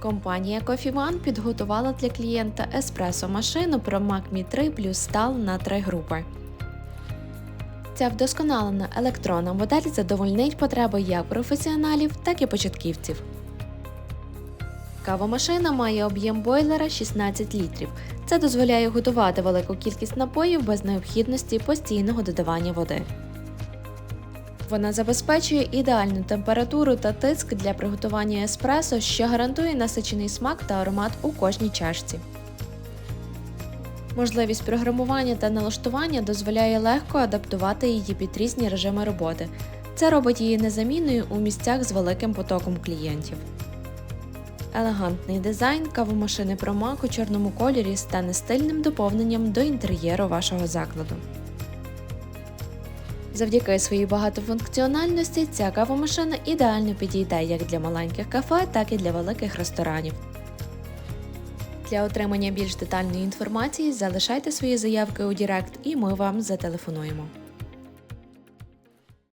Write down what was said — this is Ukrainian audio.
Компанія One підготувала для клієнта еспресо-машину ProMac Mi 3 Plus Style на три групи. Ця вдосконалена електронна модель задовольнить потреби як професіоналів, так і початківців. Кавомашина має об'єм бойлера 16 літрів. Це дозволяє готувати велику кількість напоїв без необхідності постійного додавання води. Вона забезпечує ідеальну температуру та тиск для приготування еспресо, що гарантує насичений смак та аромат у кожній чашці. Можливість програмування та налаштування дозволяє легко адаптувати її під різні режими роботи. Це робить її незамінною у місцях з великим потоком клієнтів. Елегантний дизайн кавомашини ProMac у чорному кольорі стане стильним доповненням до інтер'єру вашого закладу. Завдяки своїй багатофункціональності ця кавомашина ідеально підійде як для маленьких кафе, так і для великих ресторанів. Для отримання більш детальної інформації залишайте свої заявки у Дірект і ми вам зателефонуємо.